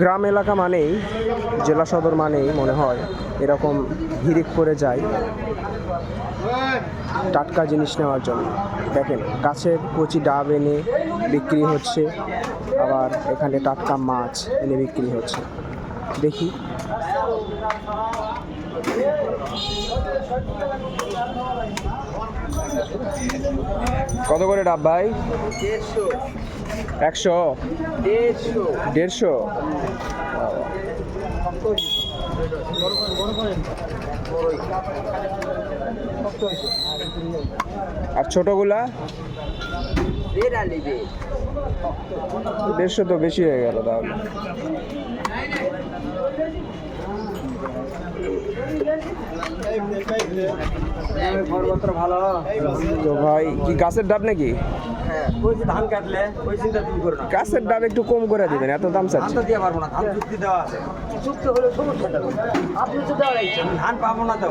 গ্রাম এলাকা মানেই, জেলা সদর মানেই মনে হয় এরকম হিরিক করে যায় টাটকা জিনিস নেওয়ার জন্য। দেখেন, গাছের কচি ডাব এনে বিক্রি হচ্ছে, আবার এখানে টাটকা মাছ এনে বিক্রি হচ্ছে। দেখি। কত করে ডাব ভাই? একশো। দেড়শো। আর ছোটগুলা? দেড়া দেড়শো তো বেশি হয়ে গেল তাহলে। তো ভাই কি গাছের ডাব নাকি? হ্যাঁ ওই যে ধান কাটলে ওই চিন্তা তুমি করো না। গাছের ডাব একটু কম করে দিবেন এত দাম চাচ্ছি। ধানটা দিয়ে পারব না ধান চুক্তি দেওয়া আছে। চুক্তি হলে সমস্যাটা আপনি তো দেওয়া আমি ধান পাবো না তো।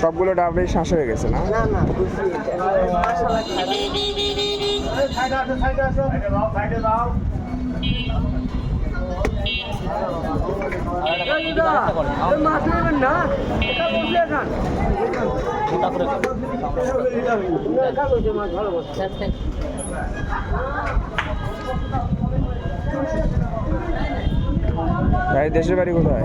সবগুলো ডাবেই শ্বাস হয়ে গেছে না? ভাই দেশের বাড়ি কোথায়?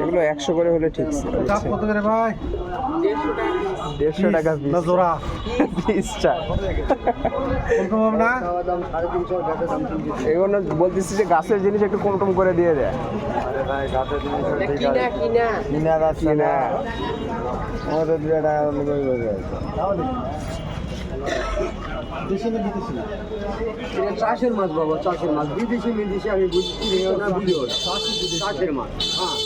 এগুলো একশো করে হলে ঠিক কত করে ভাই? দেড়শো টাকা না জোড়া। পিসটা কম হবে না? এগুলো বলতেছি যে গাছের জিনিস একটু কম টম করে দিয়ে দেয়। কিনা কিনা। কিনা। আমাদের দেশি না বিদেশি এটা চাষের মাছ বাবা চাষের মাছ। বিদেশি বিদেশি আমি বুঝছি না চাষের মাছ হ্যাঁ।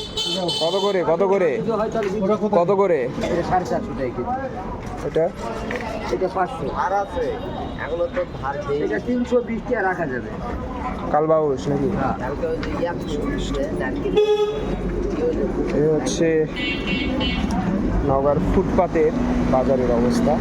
কত করে কত করে? হয় কত করে? এটা সাড়ে চারশো টাকা কেজি। এটা? এটা পাঁচশো। আর আছে। এগুলো তো ধার এটা তিনশো বিশ টাকা রাখা যাবে। কালবাউস নাকি? কালকে ওই যে একশো এই হচ্ছে নগর ফুটপাতের বাজারের অবস্থা।